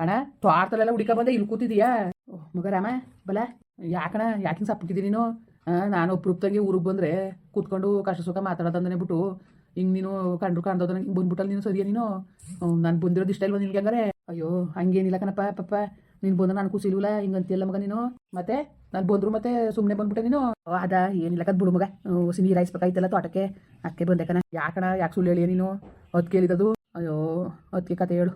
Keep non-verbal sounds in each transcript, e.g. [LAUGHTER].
ಅಣ್ಣ, ತೋಟದಲ್ಲೆಲ್ಲ ಹುಡುಕ ಬಂದೆ, ಇಲ್ಲಿ ಕೂತಿದೀಯಾ? ಮಗರಾಮ ಮಗ ರಾಮ ಬಲ. ಯಾಕಣ ಯಾಕಿಂಗ್ ಸಪ್ಪಿಟ್ಟಿದ್ದೀನಿ ನೀನು? ನಾನು ತಂಗಿ ಊರಿಗೆ ಬಂದರೆ ಕೂತ್ಕೊಂಡು ಕಷ್ಟ ಸುಖ ಮಾತಾಡೋದಂದನೆ ಬಿಟ್ಟು, ಹಿಂಗೆ ನೀನು ಕಂಡ್ರು ಕಾಣ್ದೋದ ಹಿಂಗೆ ಬಂದ್ಬಿಟ್ಟಲ್ಲ ನೀನು ಸರಿಯಾ ನೀನು? ನಾನು ಬಂದಿರೋದು ಇಷ್ಟ ಇಲ್ವ ನಿನ್ಗೆ ಹಂಗಾರೆ? ಅಯ್ಯೋ, ಹಂಗೇನಿಲ್ಲ ಕಣಪ್ಪ, ಪಪ್ಪ. ನೀನು ಬಂದ್ರೆ ನಾನು ಖುಷಿ ಇಲ್ವಲ್ಲ ಹಿಂಗೆ ಅಂತೀಯಲ್ಲ ಮಗ ನೀನು? ಮತ್ತೆ, ನಾನು ಬಂದರು ಮತ್ತೆ ಸುಮ್ಮನೆ ಬಂದ್ಬಿಟ್ಟೆ ನೀನು? ಅದ ಏನಿಲ್ಲ, ಕದ್ ಬಿಡು ಮಗ. ಹೊಸಿ ನೀರು ಹಾಯಿಸ್ಬೇಕಾಯ್ತಲ್ಲ ತೋಟಕ್ಕೆ. ಅಕ್ಕೆ ಬಂದೆ ಕಣ. ಯಾಕಣ ಯಾಕೆ ಸುಳ್ಳು ಹೇಳಿ ನೀನು? ಅದಕ್ಕೆ ಕೇಳಿದದು. ಅಯ್ಯೋ ಅದಕ್ಕೆ ಕತೆ ಹೇಳು.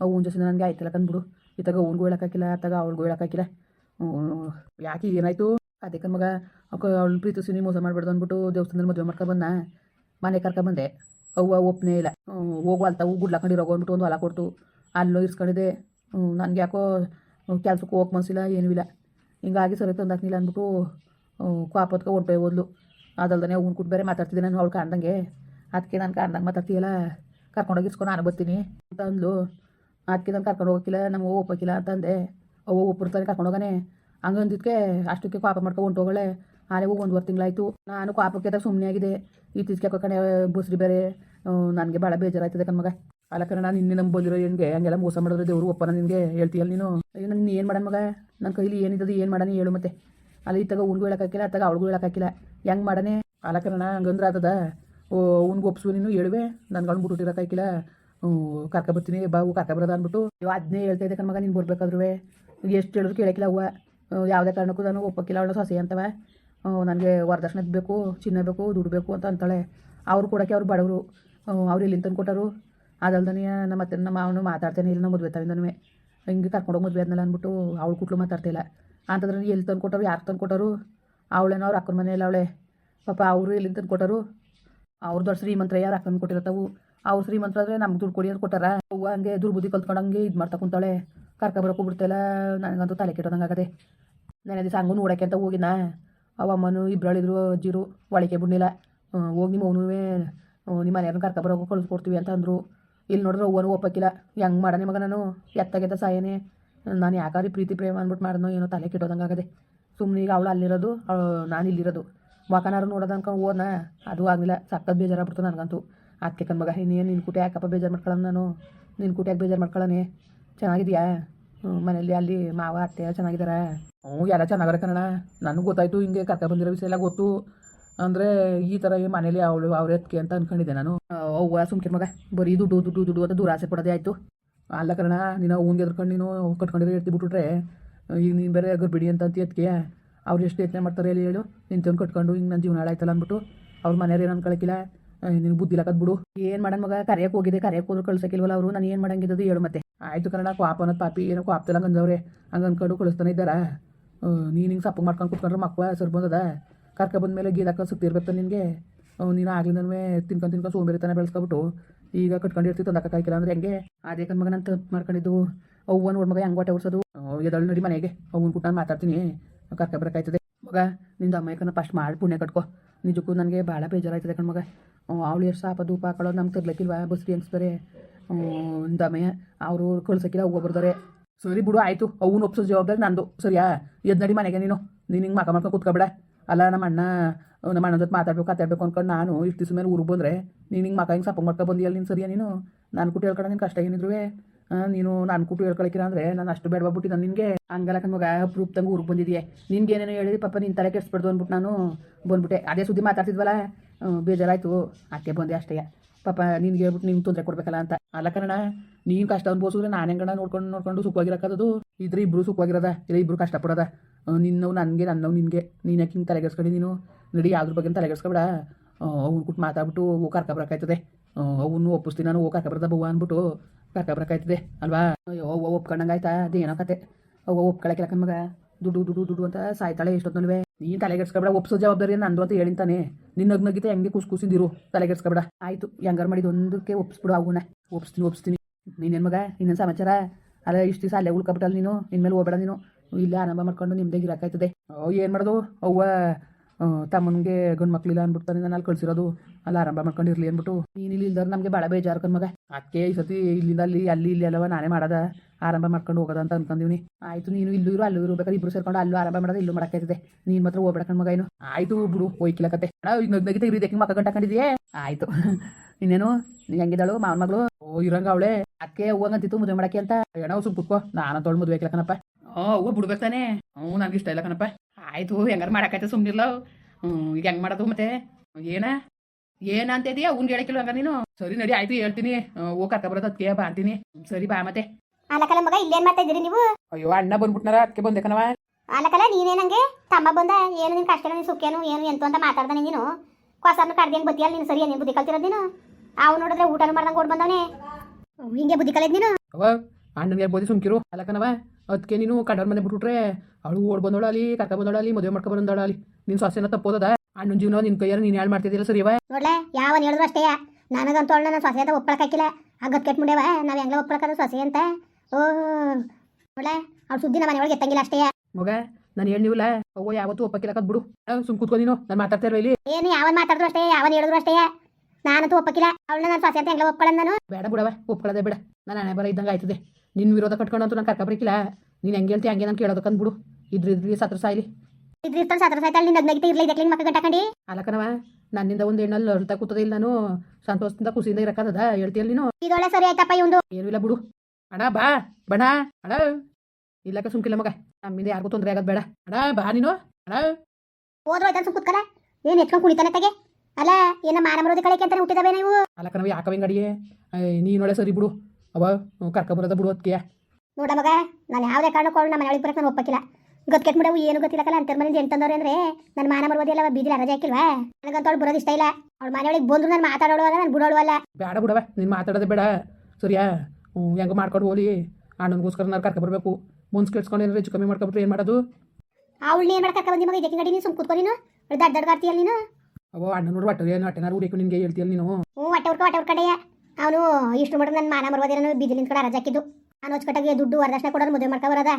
ಅವು ಜೊತೆ ನನಗೆ ಆಯ್ತಲ್ಲ ಕಂದ್ಬಿಡು. ಇತ್ತಾಗ ಅವ್ನಿಗೂ ಹೇಳಕ್ಕಾಕಿಲ್ಲ ಆತಾಗ ಅವಳಿಗೂ ಹೇಳಕ್ಕಾಕಿಲ್ಲ ಯಾಕೆ ಏನಾಯ್ತು? ಅದಕ್ಕೆ ಮಗ ಅವಳು ಪ್ರೀತಿಸಿನಿ ಮೋಸ ಮಾಡ್ಬಾರ್ದು ಅಂದ್ಬಿಟ್ಟು ದೇವಸ್ಥಾನದಲ್ಲಿ ಮದುವೆ ಮಾಡ್ಕೊಂಡು ಬಂದ ಮನೆ ಕರ್ಕೊಂಬಂದೆ ಅವ್ವ ಒಪ್ಪನೇ ಇಲ್ಲ. ಹೋಗು ಅಲ್ತ ಹೂ ಗುಡ್ಲಾಕೊಂಡಿರೋ ಅಂದ್ಬಿಟ್ಟು ಒಂದು ಹೊಲ ಕೊಡ್ತು. ಅಲ್ಲೋ ಇರ್ಸ್ಕೊಂಡಿದ್ದೆ. ನನಗೆ ಯಾಕೋ ಕೆಲ್ಸಕ್ಕೆ ಹೋಗಕ್ಕೆ ಮನಸ್ಸಿಲ್ಲ ಏನೂ ಇಲ್ಲ. ಹಿಂಗಾಗಿ ಸರಿ ತಂದಾಕ್ನಿಲ್ಲ ಅಂದ್ಬಿಟ್ಟು ಕ್ವಾಪತ್ಕ ಹೊಂಟೋಯ್ ಓದ್ಲು ಅದಲ್ದೇ ಅವ್ನು ಕುಟ್ಟು ಬೇರೆ ಮಾತಾಡ್ತಿದ್ದೆ ನಾನು ಅವಳು ಕಾಣ್ದಂಗೆ. ಅದಕ್ಕೆ ನಾನು ಕಾಣ್ದಂಗೆ ಮಾತಾಡ್ತೀಯಲ್ಲ? ಕರ್ಕೊಂಡೋಗಿ ಇಸ್ಕೊಂಡು ನಾನು ಬರ್ತೀನಿ. ಅಂತ ಅಂದ್ಲು. ಅದಕ್ಕೆ ನಾನು ಕರ್ಕೊಂಡು ಹೋಗಿಲ್ಲ ನಮ್ಗೆ ಒಪ್ಪಕ್ಕಿಲ್ಲ ಅಂತಂದೆ. ಅವು ಒಬ್ಬರ್ತಾರೆ ಕರ್ಕೊಂಡು ಹೋಗಾನೆ. ಹಂಗಂದಿದ್ಕೆ ಅಷ್ಟಕ್ಕೆ ಪಾಪ ಮಾಡ್ಕೊಂಡು ಹೊಂಟೋಗಳೆ ಆಲೆ ಹೋಗಿ ಒಂದುವರೆ ತಿಂಗಳಾಯ್ತು. ನಾನು ಪಾಪಕ್ಕೆ ಸುಮ್ಮನೆ ಆಗಿದೆ. ಇತ್ತೀಚೆಗೆ ಕಣೆ ಬುಸ್ರಿ ಬೇರೆ. ನನಗೆ ಭಾಳ ಬೇಜಾರಾಯ್ತದೆ ಕಣ್ಮಗ ಅಲ್ಲ ಕಣ, ನಾನು ನಿನ್ನೆ ನಮ್ಮ ಬಂದಿರೋ ಹಂಗೆಲ್ಲ ಮೋಸ ಮಾಡಿದ್ರೆ ದೇವರು ಒಪ್ಪನ ನಿನಗೆ, ಹೇಳ್ತೀಯಲ್ಲ ನೀನು? ನಾನು ಏನು ಮಾಡೋಣ ಮಗ? ನನ್ನ ಕೈಲಿ ಏನಿದ್ದದು ಏನು ಮಾಡೋಣ ಹೇಳು ಮತ್ತೆ. ಅಲ್ಲಿ ಇತ್ತಾಗ ಉಣ್ಗೂ ಹೇಳೋಕ್ಕಾಗಿಲ್ಲ ಅತ್ತಾಗ ಅವಳಿಗೂ ಹೇಳೋಕ್ಕಾಗಿಲ್ಲ ಹೆಂಗೆ ಮಾಡನೆ? ಅಲ್ಲ ಕಣ ಹಂಗಂದ್ರೆ ಆತದ? ಓ ಉಣ್ಗೆ ಒಪ್ಸು ನೀನು, ಹೇಳುವೆ. ನನ್ಗೆ ಅವ್ನು ಬಿಟ್ಟಿರೋಕ್ಕಾಕಿಲ್ಲ ಕರ್ಕ ಬರ್ತೀನಿ ಬಾವು ಕರ್ಕ ಬರೋದ ಅಂದ್ಬಿಟ್ಟು ಇವ ಅದನ್ನೇ ಹೇಳ್ತಾ ಇದ್ದೆ ಕಣ್ಮಗ ನೀನು ಬರ್ಬೇಕಾದ್ರೂ ಎಷ್ಟು ಹೇಳಿದ್ರು ಕೇಳಕ್ಕಿಲ್ಲ ಅವ್ವ. ಯಾವುದೇ ಕಾರಣಕ್ಕೂ ನಾನು ಒಪ್ಪಕ್ಕಿಲ್ಲ ಅವಳು ಸೊಸೆ ಅಂತವ. ನನಗೆ ವರದಕ್ಷಿಣೆ ಬೇಕು ಚಿನ್ನ ಬೇಕು ದುಡ್ಡು ಬೇಕು ಅಂತ ಅಂತಾಳೆ. ಅವ್ರು ಕೊಡೋಕ್ಕೆ ಅವ್ರು ಬಡವರು. ಅವ್ರು ಎಲ್ಲಿಂದ ತಂದು ಕೊಟ್ಟರು? ಅದಲ್ದನೇ ನಮ್ಮ ಮತ್ತೆ ನಮ್ಮ ಅವನು ಮಾತಾಡ್ತೇನೆ ಇಲ್ಲ, ನಮ್ಮ ಮದುವೆ ತಾವಿಂದನೂ ಹಿಂಗೆ ಕರ್ಕೊಂಡೋಗಿ ಮದುವೆ ಆದ್ನಲ್ಲ ಅಂದ್ಬಿಟ್ಟು ಅವಳು ಕುಟ್ಲು ಮಾತಾಡ್ತಿಲ್ಲ ಅಂತಂದ್ರೆ ಎಲ್ಲಿ ತಂದು ಕೊಟ್ಟರು, ಯಾರು ತಂದು ಕೊಟ್ಟರು? ಅವಳೇನೋ ಅವ್ರ ಅಕ್ಕನ ಮನೆಯಲ್ಲ ಅವಳೆ. ಪಾಪ, ಅವರು ಎಲ್ಲಿಂದ ತಂದು ಕೊಟ್ಟರು? ಅವ್ರು ದೊಡ್ಡ ಶ್ರೀಮಂತ್ರ ಯಾರು ಅಕ್ಕನ ಕೊಟ್ಟಿರತ್ತವು. ಅವ್ರು ಶ್ರೀಮಂತರಾದ್ರೆ ನಮ್ಗೆ ದುಡ್ಡು ಕೊಡಿ ಅಂತ ಕೊಟ್ಟಾರ. ಅವ್ವ ಹಂಗೆ ದುರ್ಬುದ್ಧಿ ಕಲ್ತ್ಕೊಂಡು ಹಂಗೆ ಇದು ಮಾಡ್ತಾ ಕುಂತಾಳೆ. ಕರ್ಕ ಬರೋಕ್ಕೂ ಬಿಡ್ತಿಲ್ಲ ನನಗಂತೂ ತಲೆ ಕೆಟ್ಟೋದಂಗೆ ಆಗದೆ. ನಾನು ದಿವಸ ಹಂಗೂ ನೋಡೋಕ್ಕೆ ಅಂತ ಹೋಗಿದ್ನ. ಅವ ಅಮ್ಮನು ಇಬ್ಬರಳಿದ್ರು ಅಜ್ಜಿರು ಒಳಗೆ ಬಿಡಲಿಲ್ಲ. ಹೋಗಿ ನಿಮ್ಮ ಅವನು ನಿಮ್ಮ ಮನೆಯವ್ರನ್ನ ಕರ್ಕ ಬರೋಕೆ ಕಳಿಸ್ಕೊಡ್ತೀವಿ ಅಂತ ಅಂದರು. ಇಲ್ಲಿ ನೋಡಿದ್ರೆ ಅವ್ವನು ಒಪ್ಪಕ್ಕಿಲ್ಲ. ಹೆಂಗೆ ಮಾಡನೆ ಮಗ ನಾನು? ಎತ್ತಾಗೆತ್ತ ಸಾಯನೇ. ನಾನು ಯಾಕಾದ್ರೂ ಪ್ರೀತಿ, ಪ್ರೇಮ ಅಂದ್ಬಿಟ್ಟು ಮಾಡಿದ್ನೋ ಏನೋ ತಲೆ ಕೆಟ್ಟೋದಂಗೆ ಆಗದೆ. ಸುಮ್ಮನೆ ಈಗ ಅವಳು ಅಲ್ಲಿರೋದು ನಾನು ಇಲ್ಲಿರೋದು. ಮಕನಾರು ನೋಡೋದು ಅನ್ಕೊಂಡು ಹೋದ್ನ. ಅದು ಆಗಲಿಲ್ಲ. ಸಕ್ಕತ್ ಬೇಜಾರಾಗ್ಬಿಡ್ತು ನನಗಂತೂ. ಅದಕ್ಕೆ ಮಗ ಇನ್ನೇನು ನಿನ್ನ ಕೂಟ ಯಾಕಪ್ಪ ಬೇಜಾರು ಮಾಡ್ಕೊಳ್ಳೋಣ ನಾನು? ನಿನ್ನ ಕೂಟ ಯಾಕೆ ಬೇಜಾರು ಮಾಡ್ಕೊಳ್ಳೋಣ ಚೆನ್ನಾಗಿದೆಯಾ? ಮನೇಲಿ ಅಲ್ಲಿ ಮಾವ, ಅತ್ತೆ ಚೆನ್ನಾಗಿದ್ದಾರೆ ಹ್ಞೂ, ಎಲ್ಲ ಚೆನ್ನಾಗರ ಕಣ ನನಗೆ ಗೊತ್ತಾಯ್ತು, ಹಿಂಗೆ ಕರ್ಕ ಬಂದಿರೋ ವಿಷಯ ಎಲ್ಲ ಗೊತ್ತು. ಅಂದರೆ ಈ ಥರ ಮನೇಲಿ ಅವಳು, ಅವ್ರ ಎತ್ಕೆ ಅಂತ ಅನ್ಕೊಂಡಿದ್ದೆ ನಾನು. ಅವ್ವ ಸುಮ್ಕಿರ್ ಮಗ, ಬರೀ ದುಡ್ಡು ದುಡ್ಡು ದುಡ್ಡು ಅಂತ ದುರಾಸೆ ಪಡೋದೇ ಆಯಿತು. ಅಲ್ಲ ಕಣ ನೀನು ಅವ್ನಿಗೆ ಎದ್ಕೊಂಡು ನೀನು ಕಟ್ಕೊಂಡಿರೋ ಎತ್ತಿ ಬಿಟ್ಬಿಟ್ರೆ ಈಗ ನೀನು ಬೇರೆ ಬಿಡಿ ಅಂತ ಎತ್ಕೆ ಅವ್ರು ಎಷ್ಟು ಯತ್ನ ಮಾಡ್ತಾರೆ ಹೇಳಿ ಹೇಳು. ತಂದು ಕಟ್ಕೊಂಡು ಹಿಂಗೆ ನನ್ನ ಜೀವನ ಹಾಳಾಯ್ತಲ್ಲ ಅಂದ್ಬಿಟ್ಟು, ಅವ್ರ ಮನೆಯವ್ರು ಏನು ಅನ್ಕೊಳಕಿಲ್ಲ. ನಿನ್ಗೆ ಬುದ್ಧಿ ಲಕ್ಕದ್ ಬಿಡು. ಏನು ಮಾಡೋಣ ಮಗ? ಕರೆಯಕ್ಕೆ ಹೋಗಿದೆ ಕರೆಯಕ್ಕೆ ಹೋದ್ರು ಕಳ್ಸಕ್ಕಿಲ್ವಲ್ಲ ಅವರು? ನಾನು ಏನು ಮಾಡಂಗಿದ್ದದು ಹೇಳು ಮತ್ತೆ. ಆಯಿತು ಕನ್ನಡ ಕ್ವಾಪ ಅನ್ನೋದು ಪಾಪಿ, ಏನೋ ಕ್ವಾಪ್ತಿಲ್ಲ ಅಂದವ್ರೆ. ಹಂಗೆ ಅನ್ಕೊಂಡು ಕಳಿಸ್ತಾನೆ ಇದ್ದಾರ? ನೀನು ಹಿಂಗೆ ಸಪ್ಪು ಮಾಡ್ಕೊಂಡು ಕುತ್ಕೊಂಡ್ರೆ ಮಕ್ಕಳ ಸರ್ ಬಂದದ? ಕರ್ಕ ಬಂದಮೇಲೆ ಗೀದಾಕ ಸುತ್ತಿರ್ಬೇಕು ನಿನಗೆ? ನೀನು ಆಗ್ಲಿಂದನೂ ತಿನ್ಕೊಂಡು ತಿನ್ಕೊಂಡು ಸೋಂಬೇರಿತನ ಬೆಳೆಸ್ಕೊಬಿಟ್ಟು ಈಗ ಕಟ್ಕೊಂಡಿರ್ತಿ ಕಾಯ್ಕಿಲ್ಲ ಅಂದ್ರೆ ಹೆಂಗೆ? ಅದೇ ಕನ್ ಮಗ ನಾನು ಮಾಡ್ಕೊಂಡಿದ್ದು. ಅವ್ವ ನೋಡ್ ಮಗ ಹೆಂಗೆ ಹೊಟ್ಟೆ ಉರ್ಸೋದು? ಎದಳು ನಡಿ ಮನೆಗೆ. ಅವ್ವನ ಕುಟ್ಟ ಮಾತಾಡ್ತೀನಿ. ಕರ್ಕ ಬರಕಾಯ್ತದೆ. ಮಗ, ನಿಂದು ಅಮ್ಮಯ್ಯಕನ ಫಸ್ಟ್ ಮಾಡಿ ಪುಣ್ಯ ಕಟ್ಕೊ. ನಿಜಕ್ಕೂ ನನಗೆ ಭಾಳ ಬೇಜಾರಾಯ್ತದೆ ಕಣ್ ಮಗ. ಅವಳು ಎಷ್ಟು ಸಾಪ ಧೂಪ ಹಾಕೊಳ್ಳೋದು ನಮ್ಗೆ ತರ್ಲಿಕ್ಕಿಲ್ವಾ? ಬಸ್ರಿ ಅನ್ಸ್ತಾರೆ. ದಮೆ ಅವರು ಕಳ್ಸಕ್ಕಿಲ್ಲ, ಹೋಗೋ ಬರ್ತಾರೆ ಸರಿ ಬಿಡು, ಆಯಿತು. ಅವನು ಒಪ್ಸೋ ಜವಾಬ್ದಾರಿ ನಂದು. ಸರಿಯಾ? ಎದ್ದು ನಡಿ ಮನೆಗೆ ನೀನು. ನೀನು ಹಿಂಗೆ ಮಕ ಮಾಡ್ಕೊಂಡು ಕೂತ್ಕೊಬೇಡ. ಅಲ್ಲ, ನಮ್ಮ ಅಣ್ಣ ನಮ್ಮ ಅಣ್ಣ ಜೊತೆ ಮಾತಾಡ್ಬೇಕು ಮಾತಾಡ್ಬೇಕು ಅನ್ಕೊಂಡು ನಾನು ಇಷ್ಟು ಮೇಲೆ ಊರಿಗೆ ಬಂದರೆ ನೀನು ಹಿಂಗೆ ಮಕ ಹಿಂಗೆ ಸಪ್ಪ ಮಾಡ್ಕೊ ಬಂದಿಯಲ್ಲ ನೀನು ಸರಿಯಾ ನೀನು? ನಾನು ಕುಟ್ಟಿ ಹೇಳ್ಕೊಂಡು ನಿನ್ನ ಕಷ್ಟ ಏನಿದ್ರು ನೀನು ನಾನು ಕುಟ್ಟು ಹೇಳ್ಕೊಳಕಿಲ್ಲ ಅಂದರೆ ನಾನು ಅಷ್ಟು ನಾನು ನಿನಗೆ? ಹಂಗಲ್ಲ ಮಗ ಪ್ರೂಫ್ ತಂಗ ಊರಿಗೆ ಬಂದಿದೆಯೇ. ನಿನ್ಗೆ ಏನೇನೋ ಹೇಳಿ ಪಾಪ ನಿನ್ನ ತಲೆ ಕೆಡಿಸ್ಬಾರ್ದು ಅಂದ್ಬಿಟ್ಟು ನಾನು ಬಂದ್ಬಿಟ್ಟೆ. ಅದೇ ಸುದ್ದಿ ಮಾತಾಡ್ತಿದ್ವಲ್ಲ? ಬೇಜಾರಾಯ್ತು ಅದಕ್ಕೆ ಬಂದೆ ಅಷ್ಟೇ. ಪಾಪ, ನಿನ್ಗೆ ಹೇಳ್ಬಿಟ್ಟು ನಿಮ್ಗೆ ತೊಂದರೆ ಕೊಡ್ಬೇಕಲ್ಲ ಅಂತ. ಅಲ್ಲ ಕಣ ನೀನು ಕಷ್ಟ ಅನ್ಬೋಸಿದ್ರೆ ನಾನು ಹೆಂಗಣ ನೋಡ್ಕೊಂಡು ನೋಡ್ಕೊಂಡು ಸುಖವಾಗಿರಕ್ಕದು ಇದ್ರೆ ಇಬ್ರು ಸುಖವಾಗಿರೋದ ಇಲ್ಲ ಇಬ್ರು ಕಷ್ಟಪಡೋದ. ನಿನ್ನವು ನನಗೆ, ನನ್ನವು ನಿನಗೆ. ನೀನು ಯಾಕೆ ಹಿಂಗೆ ತಲೆಗೆಡ್ಸ್ಕೊಂಡು ನೀನು? ನಡಿ, ಯಾವ್ದ್ರ ಬಗ್ಗೆ ತಲೆಗೆಡ್ಸ್ಕೊಬೇಡ ಅವ್ನು ಕುಟ್ಟು ಮಾತಾಡ್ಬಿಟ್ಟು ಓ ಕರ್ಕ ಬರೋಕ್ಕಾಯ್ತದೆ ಅವನು ಒಪ್ಪಿಸ್ತೀನಿ ನಾನು ಓ ಕರ್ಕ ಬರೋದ ಬವ್ವ ಅಂದ್ಬಿಟ್ಟು ಕರ್ಕ ಬರೋಕ್ಕಾಯ್ತದೆ ಅಲ್ವಾ? ಅಯ್ಯೋ ಒಪ್ಕೊಂಡಂಗಾಯ್ತಾ? ಅದೇನೋ ಕತೆ. ಅವ್ವ ಒಪ್ಕೊಳಕಿಲ್ಲ ಕಣ್ಮಗ ದುಡ್ಡು ದುಡ್ಡು ದುಡ್ಡು ಅಂತ ಸಾಯ್ತಾಳೆ ಎಷ್ಟೊತ್ತಲ್ವೇ ನೀನು ತಲೆಗೆಡ್ಸ್ಕೊಬೇಡ ಒಪ್ಸೋ ಜವಾಬ್ದಾರಿ ನಂದು ಅಂತ ಹೇಳಿಂತಾನೆ ನಿನ್ನ ನಗ್ನಗಿತ ಹೆಂಗೆ ಕುಸ್ ಕುಸಿದಿರು ತಲೆಗೆಡ್ಸ್ಕೊಬೇಡ ಆಯ್ತು ಹೆಂಗಾರ ಮಾಡಿದ ಒಂದಕ್ಕೆ ಒಪ್ಸ್ಬಿಡು ಅವನ ಒಪ್ಸ್ತೀನಿ ಒಪ್ಸ್ತೀನಿ. ನೀನೇನು ಮಗ, ಇನ್ನೇನು ಸಮಾಚಾರ? ಅಲ್ಲ, ಇಷ್ಟು ದಿವಸ ಅಲ್ಲೇ ಉಳ್ಕೊಬಿಟ್ಟಲ್ಲ ನೀನು, ಇನ್ಮೇಲೆ ಹೋಗ್ಬೇಡ ನೀನು. ಇಲ್ಲೇ ಆರಂಭ ಮಾಡ್ಕೊಂಡು ನಿಮ್ದೇ ಗಿರಾಕಾಯ್ತದೆ ಏನು ಮಾಡೋದು? ಅವ್ವ ತಮ್ಮನಿಗೆ ಗಂಡು ಮಕ್ಳಿಲ್ಲ ಅಂದ್ಬಿಡ್ತಾನೆ ನಾನು ಅಲ್ಲಿ ಕಳ್ಸಿರೋದು, ಅಲ್ಲಿ ಆರಂಭ ಮಾಡ್ಕೊಂಡು ಇರಲಿ ಅಂದ್ಬಿಟ್ಟು. ನೀನು ಇಲ್ಲಿ ಇಲ್ದಾರ ನಮಗೆ ಭಾಳ ಬೇಜಾರು ಕಣ್ ಮಗ. ಅದಕ್ಕೆ ಈ ಸತಿ ಇಲ್ಲಿಂದ ಅಲ್ಲಿ ಅಲ್ಲಿ ಇಲ್ಲಿ ಅಲ್ಲವ ನಾನೇ ಮಾಡೋದ. ಆರಂಭ ಮಾಡ್ಕೊಂಡು ಹೋಗೋದ ಅಂತ ಅನ್ಕೊಂಡಿವ್ನಿ ಆಯ್ತು, ನೀನು ಇಲ್ಲೂ ಇರು, ಅಲ್ಲೂ ಇರಬೇಕಾದ್ರೆ ಇಬ್ರು ಸೇರ್ಕೊಂಡು ಅಲ್ಲೂ ಆರಂಭ ಮಾಡೋದು, ಇಲ್ಲೂ ಮಾಡಕ್ಕಾಯ್ತದೆ ನೀನು ಮಾತ್ರ ಹೋಗ್ಬೇಡ ಕಣ್ ಮಗ ಏನು ಆಯ್ತು ಬಿಡು ಹೋಯ್ಕಿಲ್ಲ ಕತೆ. ಈಗ ನಗ್ನಗಿತ ಇರಿ ಮಕ್ಕ ಗಂಟ ಕಂಡಿದ್ಯೆ? ಆಯ್ತು. [LAUGHS] ಇನ್ನೇನು? ನೀ ಹೆಂಗಿದ್ದಾಳು? ಮಾವನ ಮಗಳು? ಓ, ಇರಂಗ ಅವಳೆ. ಅದಕ್ಕೆ ಹೂವಂಗಂತಿತ್ತು ಮದುವೆ ಮಾಡಕ್ಕೆ ಅಂತ. ಏನೋ ಸುಮ್ ಕುತ್ಕೋ. ನಾನು ತೊಳ್ ಮದುವೆ ಹಾಕಿಲ್ಲ ಕಣಪ್ಪ. ಓ ಹೂವು ಬಿಡ್ಬೇಕು ಹ್ಞೂ ನನಗೆ ಇಷ್ಟ ಇಲ್ಲ ಕಣಪ್ಪ. ಆಯ್ತು ಹೆಂಗಾರ ಮಾಡಾಕೈತೆ ಸುಮ್ನಿಲ್ಲ ಹ್ಞೂ ಈಗ ಹೆಂಗ್ ಮಾಡೋದು ಮತ್ತೆ? ಏನ? ಏನ ಅಂತ ಇದೀಯ ಅವ್ನ್ಗೆ ಹೇಳಕ್ಕಿಲ್ಲ ಹಂಗ ನೀನು? ಸರಿ ನಡಿ ಆಯ್ತು ಹೇಳ್ತೀನಿ. ಓ ಕರ್ಕ ಬರೋದು ಅದಕ್ಕೆ ಬಾ ಅಂತೀನಿ. ಸರಿ ಬಾ ಮತ್ತೆ. ಅಲಕಲ ಮಗ ಇಲ್ಲೇನ್ ಮಾಡ್ತಾ ಇದ್ದೀರಿ ನೀವು? ಅಯ್ಯೋ ಅಣ್ಣ ಬಂದ್ಬಿಟ್ನಾರ ಅದಕ್ಕೆ ಬಂದೆ ಕಣವ ಅಲ್ಲಕಲ್ಲ ನೀನೇನಂಗೆ ತಮ್ಮ ಬಂದ ಏನು ನಿನ್ ಕಷ್ಟ ನಿನ್ ಸುಖೇನು ಏನು ಎಂತ ಅಂತ ಮಾತಾಡ್ದ ನೀನು? ಕೊಸರ್ನ ಕಡ್ದಿ ಹೆಂಗ್ ಬತ್ತಿಯಲ್ಲ ನೀನು? ಸರಿ ನೀನು ಬುದ್ಧಿ ಕಲ್ತಿರೋದು ನೀನು? ಅವ್ ನೋಡಿದ್ರೆ ಊಟನು ಮಾಡ್ದಂಗೆ ಓಡ್ ಬಂದವನೇ. ಹಿಂಗೆ ಬುದ್ಧಿ ಕಲಿದ್ ನೀನು? ಅಣ್ಣನಿಗೆ ಬೋದಿ ಸುಮ್ಕಿರು? ಅಲ್ಲ ಕಣವ ಅದಕ್ಕೆ ನೀನು ಕಡವ್ರ ಮನೆ ಬಿಟ್ಬಿಟ್ರೆ ಅವಳು ಓಡ್ ಬಂದೋಳ ಅಲ್ಲಿ ಕರ್ಕ ಬಂದೋಳ ಅಲ್ಲಿ ಮದುವೆ ಮಾಡ್ಕೊ ಬಂದೋಳ ಅಲ್ಲಿ. ನಿನ್ ಸೊಸೆನ ತಪ್ಪೋದದ? ಅಣ್ಣನ ಜೀವನ ನಿನ್ ಕೈಯಾರ ನೀನು ಹೇಳ್ ಮಾಡ್ತಿದ್ದಿಲ್ಲ ಸರಿ ನೋಡ್ಲೇ ನೋಡ್ಲೆ ಯಾವನ್ ಹೇಳಿದ್ರು ಅಷ್ಟೇ. ನನಗಂತೂ ಅವಳನ್ನ ನನ್ನ ಸೊಸೆ ಅಂತ ಒಪ್ಪಳಕ್ಕಾಕಿಲ್ಲ ಅಗತ್ ಕೆಟ್ ಮುಂಡೆವ ನಾವ್ ಹೆಂಗ ಒಪ್ಪಳಕ್ಕದ ಸೊಸೆ ಅಂತ. ಓ ನೋಡ್ಲೆ ಅವ್ಳ ಸುದ್ದಿ ನಮ್ಮ ಮನೆಯೊಳಗೆ ಎತ್ತಂಗಿಲ್ಲ ಅಷ್ಟೇ. ಮಗ ನಾನು ಹೇಳಿವಲ್ಲ ಅವ್ವ ಯಾವತ್ತೂ ಒಪ್ಪಕ್ಕಿಲ್ಲ ಬಿಡು ಸುಮ್ ಕೂತ್ಕೊ ನೀನು ನಾನು ಮಾತಾಡ್ತಾ ಇಲ್ಲಿ? ಏನು ಯಾವನ್ ಮಾತಾಡಿದ್ರು ಅಷ್ಟೇ ಯಾವನ್ ಹೇಳಿದ್ರು ಅಷ್ಟೇ. ನಾನಂತೂ ಒಪ್ಪಕ್ಕಿಲ್ಲ. ಅವಳನ್ನ ನನ್ನ ಸೊಸೆ ಅಂತ ಹೆಂಗ ಒಪ್ಪಳ ನಾನು. ಬೇಡ ಬಿಡವ ಒಪ್ಪಳದೆ ಬೇಡ. ನಾನು ಹಣೆ ಬರ ಇದ್ದಂಗೆ ಆಯ್ತದೆ. ನಿನ್ನ ವಿರೋಧ ಕಟ್ಕೊಂಡಂತೂ ನಾನು ಕರ್ಕ ಬರಕಿಲ್ಲ. ನೀನು ಹೆಂಗೆ ಹೇಳ್ತಿ ಹಂಗೆ ನಾನು ಕೇಳೋದಕ್ಕಂದ್ ಬಿಡು. ಇದ್ರ ಇದ್ರಿ ಸತ್ರ ಸಾಯಿಲಿ. ಇದ್ರಿ ಸತ್ರ ಸಾಯ್ತಾಳೆ ನಿನ್ನ ನಗ್ನಗಿತ ಇರ್ಲಿ ಇದಕ್ಕೆ ಮಕ್ಕ ಗಂಟಕಂಡಿ ಅಲ್ಲಕನವ ನನ್ನಿಂದ ಒಂದು ಹೆಣ್ಣಲ್ಲಿ ಅರ್ಥ ಕೂತದೆ ಇಲ್ಲ ನಾನು. ಸಂತೋಷದಿಂದ ಖುಷಿಯಿಂದ ಇರಕ್ಕದ ಹೇಳ್ತೀಯಲ್ಲ ನೀನು? ಇದೊಳ್ಳೆ ಸರಿ ಆಯ್ತಪ್ಪ ಇವಂದು. ಏನೂ ಇಲ್ಲ ಬಿಡು. ಅಣ್ಣ ಬಾ ಬಣ ಅಣ ಇಲ್ಲಕ ಸುಮ್ಕಿಲ್ಲ ಮಗ. ನಮ್ಮಿಂದ ಯಾರಿಗೂ ತೊಂದರೆ ಆಗೋದು ಬೇಡ. ಅಣ್ಣ ಬಾ ನೀನು. ಅಣ್ಣ. ಹೋದ್ರು ಆಯ್ತಾನೆ ಸುಮ್ ಕುತ್ಕಲ್ಲ. ಏನ್ ಎತ್ಕೊಂಡ್ ಕುಳಿತಾನೆ ತಗೆ? ಅಲ್ಲ ಏನ ಮಾನ ಮರೋದಿ ಕಳಿಕೆ ಅಂತಾನೆ ಹುಟ್ಟಿದವೆ ನೀವು? ಅಲ್ಲಕ್ಕ ನಾವು ಯಾಕವ ಹಿಂಗಡಿಗೆ ನೀನೊಳೆ ಸರಿ ಬಿಡು. ಅವ ಕರ್ಕ ಬರೋದ ಬಿಡು ಅದಕ್ಕೆ ನೋಡ ಮಗ ನಾನು ಯಾವುದೇ ಕಾರಣಕ್ಕೂ ಅವಳು ನಮ್ಮ ಮನೆಯೊಳಗೆ ಬರಕ್ಕೆ ನಾನು ಒಪ್ಪಕ್ಕಿಲ್ಲ ಗೊತ್ತು ಕೆಟ್ಟ ಬಿಡವು ಏನು ಗೊತ್ತಿಲ್ಲಕಲ್ಲ ಅಂತ ಮನೆಯಿಂದ ಎಂತಂದವ್ರೆ ಅಂದ್ರೆ ನನ್ನ ಮಾನ ಮರೋದಿ ಎಲ್ಲ ಬೀದಿಲ ರಜೆ ಹಾಕಿಲ್ವಾ? ನನಗಂತ ಅವಳು ಬರೋದು ಇಷ್ಟ ಇಲ್ಲ. ಅವಳು ಮನೆಯೊಳಗೆ ಬಂದ್ರು ನಾನು ಮಾತಾಡೋಳು ಅಲ್ಲ ನಾನು ಬಿಡೋಳು ಅಲ್ಲ. ಬೇಡ ಬಿಡವ ನೀನು ಮಾತಾಡೋದು ಬೇಡ. ಸರಿಯಾ? ಹ್ಞೂ ಹೆಂಗೆ ಮಾಡ್ಕೊಂಡು ಹೋಲಿ. ಅಣ್ಣನಿಗೋಸ್ಕರ ನಾನು ಕರ್ಕ ಬರಬೇಕು. ಮುನ್ಸ್ ಕೆಡ್ಸ್ಕೊಂಡು ಏನಾರು ಹೆಚ್ಚು ಕಮ್ಮಿ ಮಾಡ್ಕೊಬಿಟ್ರೆ ಏನು ಮಾಡೋದು? ಅವಳು ಏನು ಮಾಡ್ಕೊ ಬಂದಿ ಮಗ ಇದಕ್ಕೆ ಗಡಿ ನೀನು ಸುಮ್ ಕೂತ್ಕೊ ನೀನು? ದಡ್ಡ ದಡ್ಗಾಡ್ತೀಯಲ್ಲ ನೀನು? ಅವ ಅಣ್ಣ ನೋಡಿ ಬಟ್ಟೆ ಏನು ಹೊಟ್ಟೆನಾರು ಹುಡಿಕು ನಿನಗೆ ಹೇಳ್ತೀಯಲ್ಲ ನೀನು? ಹ್ಞೂ ಹೊಟ್ಟೆ ಹುಡ್ಕೋ ಹೊಟ್ಟೆ ಹುಡ್ಕಡೆಯ ಅವನು ಇಷ್ಟು ಮಟ್ಟ ನನ್ನ ಮಾನ ಮರೋದಿರನು ಬೀದಿ ಕಡೆ ರಜಾಕಿದ್ದು ನಾನು ಹೊಚ್ಕಟ್ಟಾಗಿ ದುಡ್ಡು ವರದಕ್ಷಿಣೆ ಕೊಡೋರು ಮದುವೆ ಮಾಡ್ಕೊ ಬರೋದ.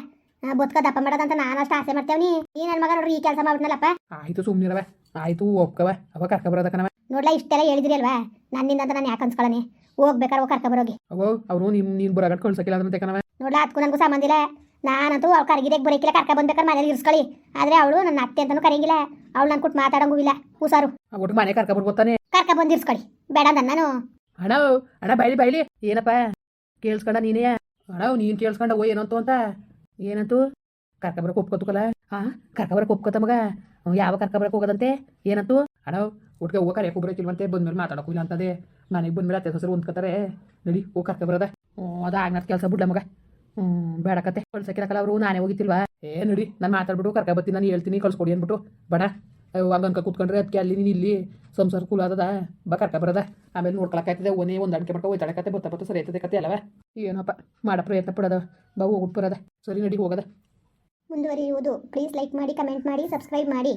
ಬದುಕ ದಪ್ಪ ಮಾಡೋದಂತ ನಾನು ಅಷ್ಟು ಆಸೆ ಮಾಡ್ತೇವ್ನಿ. ಈ ನನ್ನ ಮಗ ನೋಡ್ರಿ ಈ ಕೆಲಸ ಮಾಡ್ಬಿಟ್ನಲ್ಲಪ್ಪ. ಆಯ್ತು ಸುಮ್ಮನಿರವ ಆಯ್ತು ಒಪ್ಕವ ಅವ ಕರ್ಕ ಬರೋದ ಕಣವ ನೋಡ್ಲಾ ಇಷ್ಟೆಲ್ಲ ಹೇಳಿದ್ರಿ ಅಲ್ವಾ? ನನ್ನಿಂದ ಅಂತ ನಾನು ಯಾಕೆ ಅನ್ಸ್ಕೊಳ್ಳಿ ಹೋಗ್ಬೇಕಾರೆ ಹೋಗಿ ಕರ್ಕ ಬರೋಗಿ. ಅವೋ ಅವರು ನಿಮ್ಮ ನೀನು ಬರೋಗಟ್ಟು ಕಳ್ಸಕ್ಕಿಲ್ಲ ಅದಂತೆ ಕಣವ ನೋಡ್ಲಾ ಅದಕ್ಕೂ ನನಗೂ ಸಂಬಂಧ ಇಲ್ಲ. ನಾನಂತೂ ಅವ್ಳು ಕರಗಿರಿಗೆ ಬರೀಕಿಲ್ಲ. ಕರ್ಕ ಬಂದ್ಬೇಕಾರೆ ಮನೇಲಿ ಇರ್ಸ್ಕೊಳ್ಳಿ. ಆದ್ರೆ ಅವಳು ನನ್ನ ಅತ್ತೆ ಅಂತಾನು ಕರೆಯಂಗಿಲ್ಲ ಅವಳು ನನ್ ಕೊಟ್ಟು ಮಾತಾಡಂಗೂ ಇಲ್ಲ. ಹುಷಾರು. ಒಟ್ಟು ಮನೆ ಕರ್ಕ ಬರ್ಬೋತಾನೆ ಕರ್ಕ ಬಂದಿರ್ಸ್ಕೊಳ್ಳಿ. ಬೇಡ ನಾನು ಅಣ್ಣ ಅಣ್ಣ, ಬೈಲಿ ಬೈಲಿ. ಏನಪ್ಪ? ಕೇಳಿಸ್ಕೊಂಡ ನೀನೇ? ಅಣ್ಣ, ನೀನು ಕೇಳಿಸ್ಕೊಂಡ ಓ ಏನಂತು ಅಂತ? ಏನಂತು? ಕರ್ಕ ಬರಕ್ಕೆ ಒಪ್ಕೋತಕಲ್ಲ? ಹಾಂ ಕರ್ಕ ಬರಕ್ಕೆ ಒಪ್ಕೋತ ಮಗ? ಯಾವ ಕರ್ಕ ಹೋಗದಂತೆ? ಏನಂತು? ಅಣ್ಣ ಒಟ್ಟಿಗೆ ಹೋಗ ಕರೆಯಕ್ಕೆ ಒಬ್ಬರೈತಿಲ್ವಂತೆ ಬಂದ್ಮೇಲೆ ಇಲ್ಲ ಅಂತದೆ. ನನಗೆ ಬಂದ್ಮೇಲೆ ಅತ್ತೆ ಹೆಸರು ಹೊಂದ್ಕೋತಾರೆ. ನಡಿ ಹೋಗಿ ಬರದ ಹ್ಞೂ ಅದು ಆಗ್ನದ ಕೆಲಸ ಬಿಡ್ಲ ಮಗ. ಹ್ಞೂ ಬೇಡಕತ್ತೆ ಕಳ್ಸಕ್ಕಿರಕಲ್ಲ ಅವರು, ನಾನೇ ಹೋಗಿತಿಲ್ವಾ ಏ, ನಡಿ, ನಾನು ಮಾತಾಡ್ಬಿಟ್ಟು ಕರ್ಕ ಬರ್ತೀನಿ ನಾನು ಹೇಳ್ತೀನಿ, ಕಳ್ಸ್ಕೊಡಿ ಅಂದ್ಬಿಟ್ಟು. ಬೇಡ. ಅನ್ಕ ಕೂತ್ಕೊಂಡ್ರೆ ಅದಕ್ಕೆ ಅಲ್ಲಿ ನೀನು ಇಲ್ಲಿ ಸಂಸಾರ ಕೂಲ ಆದದ? ಬಾ ಕರ್ಕ ಬರದ? ಆಮೇಲೆ ನೋಡ್ಕೊಳಕ್ಕಾಯ್ತದೆ ಒನೇ ಒಂದು ಅಡಿಕೆ ಮಾಡ್ಕೊ ಕತೆ, ಬರ್ತಾ ಬರ್ತಾ ಸರಿ ಆಯ್ತದೆ ಕತೆ ಅಲ್ಲವ? ಏನಪ್ಪ, ಮಾಡ ಪ್ರಯತ್ನ ಪಡೋದ, ಬಾ ಹೋಗ್ಬಿಟ್ಟು ಬರದ. ಸರಿ ನಡಿ ಹೋಗದ. ಮುಂದುವರಿಯುವುದು. ಪ್ಲೀಸ್ ಲೈಕ್ ಮಾಡಿ ಕಮೆಂಟ್ ಮಾಡಿ ಸಬ್ಸ್ಕ್ರೈಬ್ ಮಾಡಿ.